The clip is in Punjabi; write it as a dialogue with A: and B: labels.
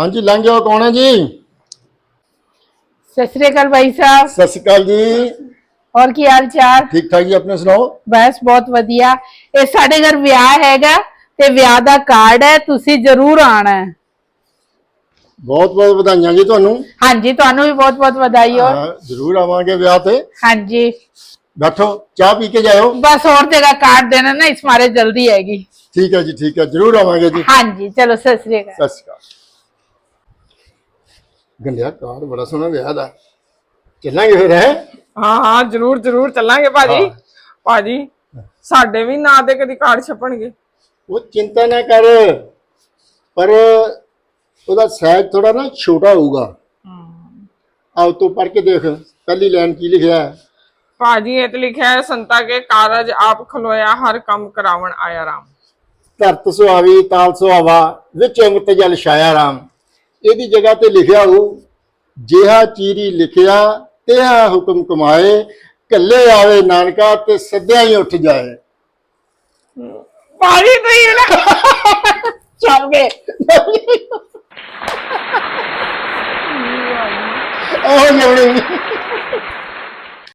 A: ਹਾਂਜੀ ਲੰਘ ਜਾਓ ਕੌਣ ਹੈ ਜੀ?
B: ਸਤਿ ਸ੍ਰੀ ਅਕਾਲ ਭਾਈ ਸਾਹਿਬ।
A: ਸਤਿ ਸ਼੍ਰੀ ਅਕਾਲ ਜੀ।
B: ਹੋਰ ਕੀ ਹਾਲ ਚਾਲ?
A: ਠੀਕ ਠਾਕ ਜੀ ਆਪਣੇ ਸੁਣਾਓ?
B: ਬਸ ਬਹੁਤ ਵਧੀਆ। ਇਹ ਸਾਡੇ ਘਰ ਵਿਆਹ ਹੈਗਾ ਤੇ ਵਿਆਹ ਦਾ ਕਾਰਡ ਹੈ ਤੁਸੀਂ ਜ਼ਰੂਰ ਆਣਾ ਹੈ।
A: ਬਹੁਤ ਬਹੁਤ ਵਧਾਈਆਂ ਜੀ ਤੁਹਾਨੂੰ।
B: ਹਾਂਜੀ ਤੁਹਾਨੂੰ ਵੀ ਬਹੁਤ ਬਹੁਤ ਵਧਾਈ ਹੋ
A: ਹਾਂ, ਜ਼ਰੂਰ ਆਵਾਂਗੇ ਵਿਆਹ ਤੇ।
B: ਹਾਂਜੀ।
A: ਬੈਠੋ ਚਾਹ ਪੀ ਕੇ ਜਾਇਓ।
B: ਬਸ ਹੋਰ ਜਗ੍ਹਾ ਕਾਰਡ ਦੇਣਾ ਨਾ ਇਸ ਮਾਰੇ ਜਲਦੀ ਹੈਗੀ।
A: ਠੀਕ ਹੈ ਜੀ ਠੀਕ ਹੈ ਜ਼ਰੂਰ ਆਵਾਂਗੇ ਜੀ।
B: ਹਾਂਜੀ ਚਲੋ ਸਤਿ ਸ੍ਰੀ ਅਕਾਲ।
A: ਸਤਿ ਸ਼੍ਰੀ ਅਕਾਲ। ਗੰਡਿਆ ਕਾਰ ਬੜਾ ਸੋਹਣਾ ਵਿਆਹ ਦਾ। ਚੱਲਾਂਗੇ ਫਿਰ ਹੈ?
C: ਹਾਂ ਹਾਂ ਜਰੂਰ ਜਰੂਰ ਚੱਲਾਂਗੇ ਭਾਜੀ। ਭਾਜੀ ਸਾਡੇ ਵੀ ਨਾਂ ਤੇ ਕਦੀ ਕਾਰਡ ਛਪਣਗੇ।
A: ਉਹ ਚਿੰਤਾ ਨਾ ਕਰ ਪਰ ਉਹਦਾ ਸਾਈਜ਼ ਥੋੜਾ ਨਾ ਛੋਟਾ ਹੋਊਗਾ। ਆਓ ਤੂੰ ਪੜ੍ਹ ਕੇ ਦੇਖ ਪਹਿਲੀ ਲਾਈਨ ਕੀ ਲਿਖਿਆ ਹੈ?
C: ਭਾਜੀ ਇਹ ਤੇ ਲਿਖਿਆ ਹੈ ਸੰਤਾ ਕੇ ਕਾਰਜ ਆਪ ਖਲੋਇਆ ਹਰ ਕੰਮ ਕਰਾਵਣ ਆਇਆ ਰਾਮ।
A: ਧਰਤ ਸੁਹਾਵੀ ਤਾਲ ਸੁਹਾਵਾ ਵਿੱਚ ਅੰਗਤ ਜਲ ਛਾਇਆ ਰਾਮ। ਇਹਦੀ ਜਗ੍ਹਾ ਤੇ ਲਿਖਿਆ ਹੋ ਜਿਹਾ ਚੀਰੀ ਲਿਖਿਆ ਤਿਹਾ ਹੁਕਮ ਕਮਾਏ ਕੱਲੇ ਆਵੇ ਨਾਨਕਾ ਤੇ ਸੱਦਿਆ ਹੀ ਉੱਠ ਜਾਏ।
C: ਭਾਜੀ ਤੁਸੀਂ ਨਾ।
B: ਚੱਲ ਗਏ।
A: ਉਹ ਜਮਣੀ